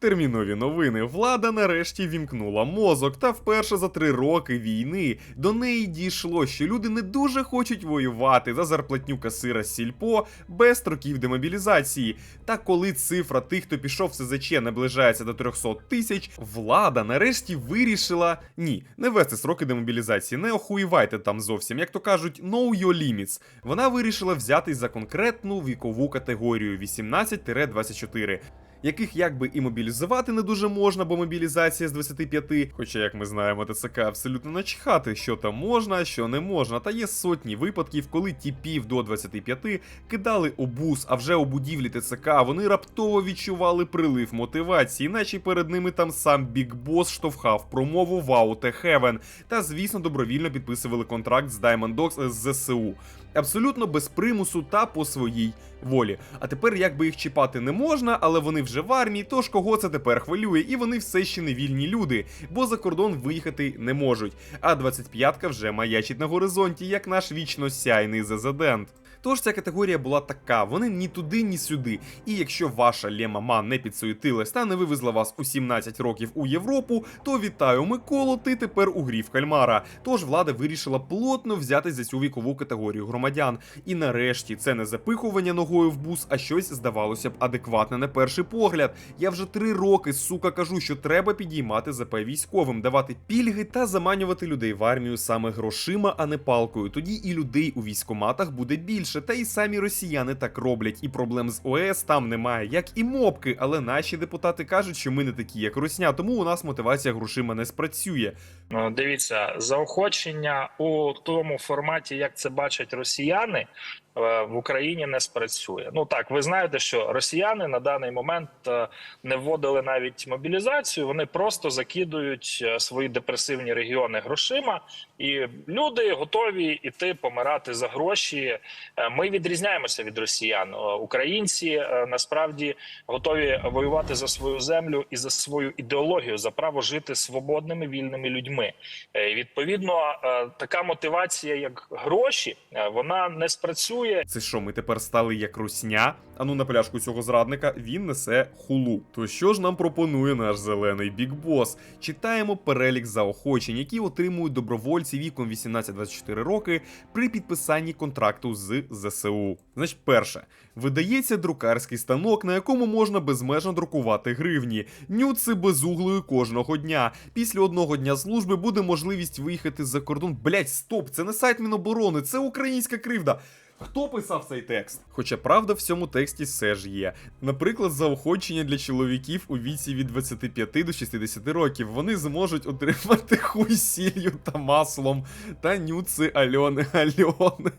Термінові новини. Влада нарешті вімкнула мозок, та вперше за три роки війни до неї дійшло, що люди не дуже хочуть воювати за зарплатню касира сільпо без строків демобілізації. Та коли цифра тих, хто пішов в СЗЧ, наближається до 300 тисяч, влада нарешті вирішила ні, не вести сроки демобілізації, не охуєвайте там зовсім, як то кажуть, know your limits. Вона вирішила взятись за конкретну вікову категорію 18-24 яких якби і мобілізувати не дуже можна, бо мобілізація з 25. Хоча, як ми знаємо, ТЦК абсолютно начхати, що там можна, що не можна. Та є сотні випадків, коли тіпів до 25 кидали обуз, а вже у будівлі ТЦК вони раптово відчували прилив мотивації, наче перед ними там сам Біг Бос штовхав промову Вау Хевен. Та, звісно, добровільно підписували контракт з Diamond Dogs з ЗСУ. Абсолютно без примусу та по своїй волі. А тепер якби їх чіпати не можна, але вони вже в армії, тож кого це тепер хвилює, і вони все ще не вільні люди, бо за кордон виїхати не можуть. А 25-ка вже маячить на горизонті, як наш вічно сяйний зазидент. Тож ця категорія була така: вони ні туди, ні сюди. І якщо ваша лємама не підсуетилась та не вивезла вас у 17 років у Європу, то вітаю Миколу, ти тепер у грі в кальмара. Тож влада вирішила плотно взятись за цю вікову категорію громадян. І нарешті це не запихування ногою в бус, а щось здавалося б адекватне на перший погляд. Я вже три роки, сука, кажу, що треба підіймати ЗП військовим, давати пільги та заманювати людей в армію саме грошима, а не палкою. Тоді і людей у військоматах буде більше. Та й самі росіяни так роблять, і проблем з ОС там немає, як і мопки. Але наші депутати кажуть, що ми не такі, як Русня, тому у нас мотивація грошима не спрацює. Ну, дивіться, заохочення у тому форматі, як це бачать росіяни, в Україні не спрацює. Ну так, ви знаєте, що росіяни на даний момент е, не вводили навіть мобілізацію. Вони просто закидують е, свої депресивні регіони грошима, і люди готові іти помирати за гроші. Е, Ми відрізняємося від росіян. Е, Українці е, насправді готові воювати за свою землю і за свою ідеологію, за право жити свободними вільними людьми. Е, і, Відповідно, е, така мотивація, як гроші, е, вона не спрацює. Це що, ми тепер стали як русня? Ану на пляшку цього зрадника він несе хулу. То що ж нам пропонує наш зелений бікбос? Читаємо перелік заохочень, які отримують добровольці віком 18-24 роки при підписанні контракту з ЗСУ. Значить, перше, видається друкарський станок, на якому можна безмежно друкувати гривні. Нюци безуглою кожного дня. Після одного дня служби буде можливість виїхати за кордон. Блять, стоп, це не сайт Міноборони, це українська кривда. Хто писав цей текст? Хоча правда в цьому тексті все ж є. Наприклад, заохочення для чоловіків у віці від 25 до 60 років. Вони зможуть отримати хуй сіллю та маслом та нюци Альони Альони.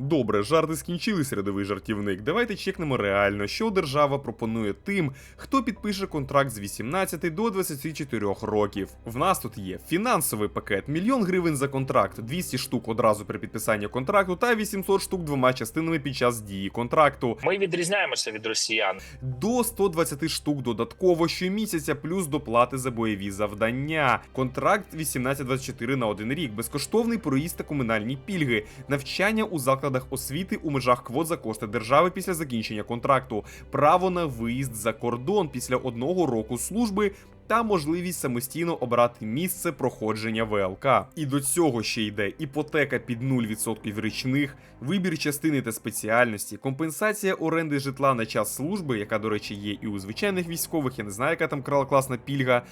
Добре, жарти скінчились, рядовий жартівник. Давайте чекнемо реально, що держава пропонує тим, хто підпише контракт з 18 до 24 років. В нас тут є фінансовий пакет, мільйон гривень за контракт, 200 штук одразу при підписанні контракту та 800 штук двома частинами під час дії контракту. Ми відрізняємося від росіян. До 120 штук додатково щомісяця, плюс доплати за бойові завдання. Контракт 18-24 на один рік, безкоштовний проїзд та комунальні пільги, навчання у закладах освіти у межах квот за кошти держави після закінчення контракту, право на виїзд за кордон після одного року служби. Та можливість самостійно обрати місце проходження ВЛК. І до цього ще йде іпотека під 0% річних, вибір частини та спеціальності, компенсація оренди житла на час служби, яка, до речі, є і у звичайних військових, я не знаю, яка там крала класна пільга,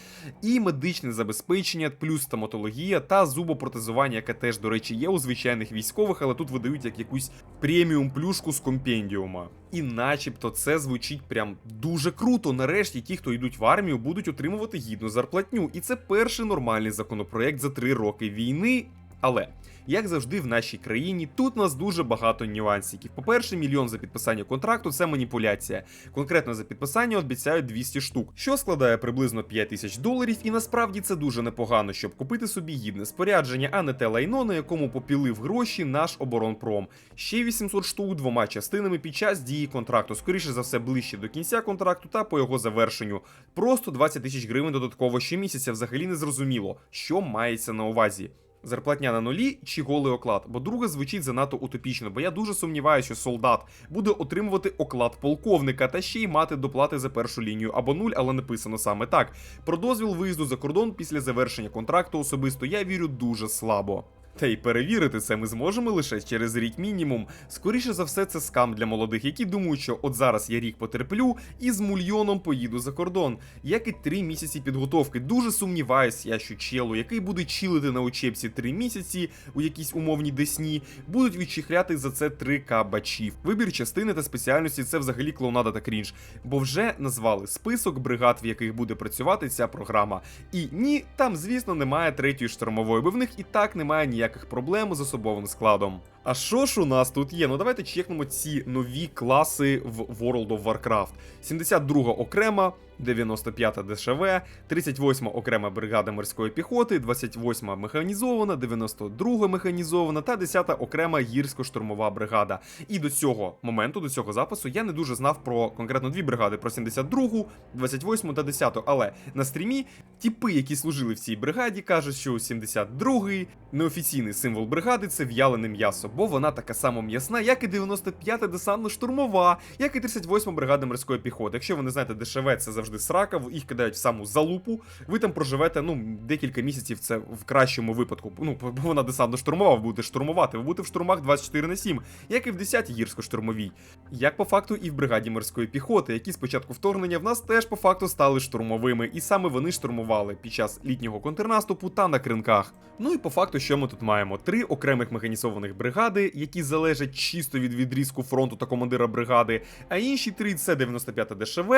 і медичне забезпечення, плюс стоматологія та зубопротезування, яке теж, до речі, є у звичайних військових, але тут видають як якусь преміум плюшку з компендіума. І начебто це звучить прям дуже круто. Нарешті ті, хто йдуть в армію, будуть отримувати гідну зарплатню. І це перший нормальний законопроект за три роки війни. Але як завжди в нашій країні, тут нас дуже багато нюансиків. По-перше, мільйон за підписання контракту це маніпуляція. Конкретно за підписання обіцяють 200 штук, що складає приблизно 5 тисяч доларів, і насправді це дуже непогано, щоб купити собі гідне спорядження, а не те лайно, на якому попілив гроші наш оборонпром. Ще 800 штук двома частинами під час дії контракту, скоріше за все, ближче до кінця контракту та по його завершенню. Просто 20 тисяч гривень додатково щомісяця взагалі не зрозуміло, що мається на увазі. Зарплатня на нулі чи голий оклад, бо друге звучить занадто утопічно, бо я дуже сумніваюся, що солдат буде отримувати оклад полковника та ще й мати доплати за першу лінію або нуль, але написано саме так. Про дозвіл виїзду за кордон після завершення контракту особисто я вірю дуже слабо. Та й перевірити це ми зможемо лише через рік мінімум. Скоріше за все, це скам для молодих, які думають, що от зараз я рік потерплю і з мульйоном поїду за кордон. Як і три місяці підготовки. Дуже сумніваюсь, я що челу, який буде чилити на учебці три місяці у якійсь умовній десні, будуть відчихляти за це 3к бачів. Вибір частини та спеціальності це взагалі клоунада та крінж, бо вже назвали список бригад, в яких буде працювати ця програма. І ні, там, звісно, немає третьої штурмової, бо в них і так немає ніяких проблем з особовим складом. А що ж у нас тут є? Ну давайте чекнемо ці нові класи в World of Warcraft. 72 окрема, 95 ДШВ, 38 окрема бригада морської піхоти, 28 механізована, 92 механізована та 10 окрема гірсько-штурмова бригада. І до цього моменту, до цього запису, я не дуже знав про конкретно дві бригади: про 72, 28 та 10. Але на стрімі тіпи, які служили в цій бригаді, кажуть, що 72-й неофіційний символ бригади це в'ялене м'ясо, бо вона така сама м'ясна, як і 95-та десантно-штурмова, як і 38-ма бригада морської піхоти. Якщо ви не знаєте, ДШВ це завжди срака, їх кидають в саму залупу. Ви там проживете ну декілька місяців. Це в кращому випадку. Ну бо вона десантно-штурмова, ви будете штурмувати. Ви будете в штурмах 24 на 7, як і в 10-й гірсько-штурмовій. Як по факту і в бригаді морської піхоти, які з початку вторгнення в нас теж по факту стали штурмовими, і саме вони штурмували під час літнього контрнаступу та на кринках. Ну і по факту, що ми тут маємо? Три окремих механізованих бригади, які залежать чисто від відрізку фронту та командира бригади, а інші три це 95 ДШВ,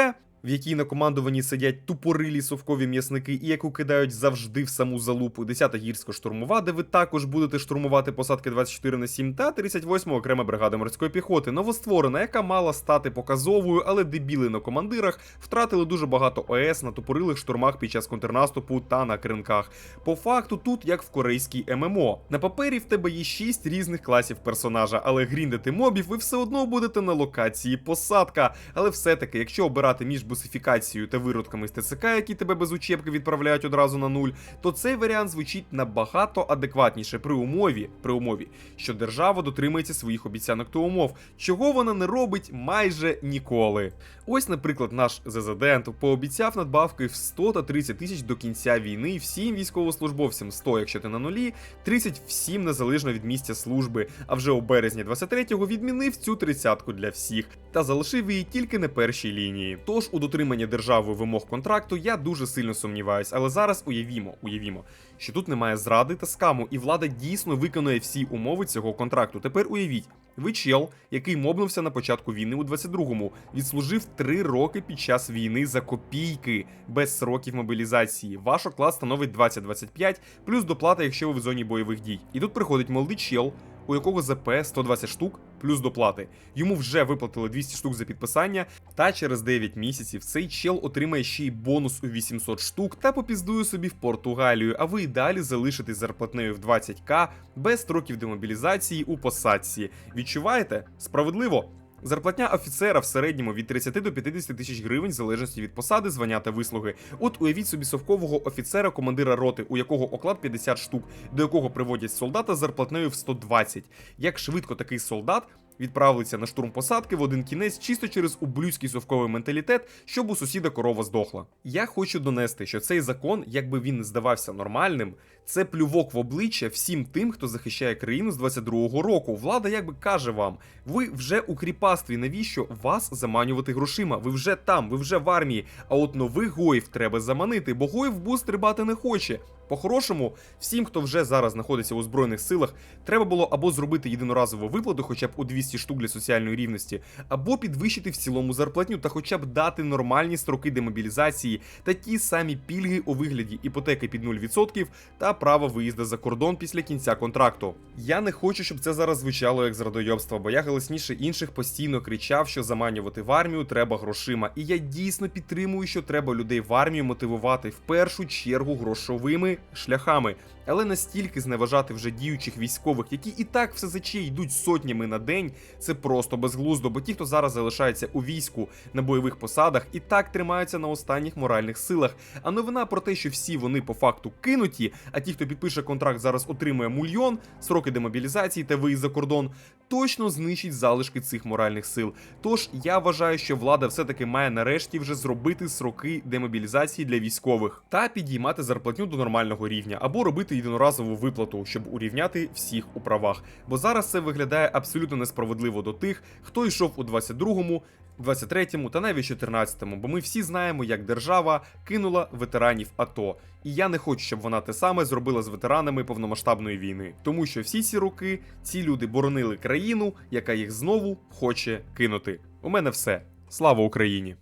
в якій на командуванні сидять тупорилі совкові м'ясники, і яку кидають завжди в саму залупу. 10-та гірсько-штурмова, де ви також будете штурмувати посадки 24 на 7, та 38 окрема бригада морської піхоти, новостворена, яка мала стати показовою, але дебіли на командирах втратили дуже багато ОС на тупорилих штурмах під час контрнаступу та на кринках. По факту, тут як в корейській ММО. На папері в тебе є 6 різних класів персонажа, але гріндити мобів ви все одно будете на локації посадка. Але все-таки, якщо обирати між бусифікацією та виродками з ТЦК, які тебе без учебки відправляють одразу на нуль, то цей варіант звучить набагато адекватніше при умові, при умові, що держава дотримується своїх обіцянок та умов, чого вона не робить майже ніколи. Ось, наприклад, наш ЗЗДент пообіцяв надбавки в 100 та 30 тисяч до кінця війни всім військовослужбовцям 100, якщо ти на нулі, 30 всім незалежно від місця служби. А вже у березні 23-го відмінив цю тридцятку для всіх та залишив її тільки на першій лінії. Тож у дотриманні державою вимог контракту я дуже сильно сумніваюсь, але зараз уявімо, уявімо, що тут немає зради та скаму, і влада дійсно виконує всі умови цього контракту. Тепер уявіть. Ви чел, який мобнувся на початку війни у 22-му, відслужив 3 роки під час війни за копійки без сроків мобілізації. Ваш оклад становить 20-25, плюс доплата, якщо ви в зоні бойових дій. І тут приходить молодий чел, у якого ЗП 120 штук плюс доплати. Йому вже виплатили 200 штук за підписання, та через 9 місяців цей чел отримає ще й бонус у 800 штук та попіздує собі в Португалію, а ви і далі залишитесь зарплатнею в 20к без строків демобілізації у посадці. Відчуваєте? Справедливо? Зарплатня офіцера в середньому від 30 до 50 тисяч гривень в залежності від посади, звання та вислуги. От уявіть собі совкового офіцера, командира роти, у якого оклад 50 штук, до якого приводять солдата з зарплатнею в 120. Як швидко такий солдат відправиться на штурм посадки в один кінець чисто через ублюдський совковий менталітет, щоб у сусіда корова здохла. Я хочу донести, що цей закон, якби він здавався нормальним, це плювок в обличчя всім тим, хто захищає країну з 22-го року. Влада якби каже вам: ви вже у кріпастві, навіщо вас заманювати грошима? Ви вже там, ви вже в армії. А от нових гоїв треба заманити, бо гоїв бус стрибати не хоче. По-хорошому, всім, хто вже зараз знаходиться у збройних силах, треба було або зробити єдиноразову виплату, хоча б у 200 штук для соціальної рівності, або підвищити в цілому зарплатню та хоча б дати нормальні строки демобілізації та ті самі пільги у вигляді іпотеки під 0% та право виїзду за кордон після кінця контракту. Я не хочу, щоб це зараз звучало як зрадойобство, бо я голосніше інших постійно кричав, що заманювати в армію треба грошима. І я дійсно підтримую, що треба людей в армію мотивувати в першу чергу грошовими шляхами, але настільки зневажати вже діючих військових, які і так все заче йдуть сотнями на день, це просто безглуздо. Бо ті, хто зараз залишається у війську на бойових посадах, і так тримаються на останніх моральних силах. А новина про те, що всі вони по факту кинуті, а ті, хто підпише контракт, зараз отримує мульйон, сроки демобілізації та виїзд за кордон, точно знищить залишки цих моральних сил. Тож я вважаю, що влада все-таки має нарешті вже зробити сроки демобілізації для військових та підіймати зарплатню до нормального рівня, або робити єдиноразову виплату, щоб урівняти всіх у правах. Бо зараз це виглядає абсолютно несправедливо до тих, хто йшов у 22-му, 23-му та навіть 14-му, бо ми всі знаємо, як держава кинула ветеранів АТО. І я не хочу, щоб вона те саме зробила з ветеранами повномасштабної війни, тому що всі ці роки ці люди боронили країну, яка їх знову хоче кинути. У мене все. Слава Україні!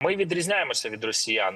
Ми відрізняємося від росіян.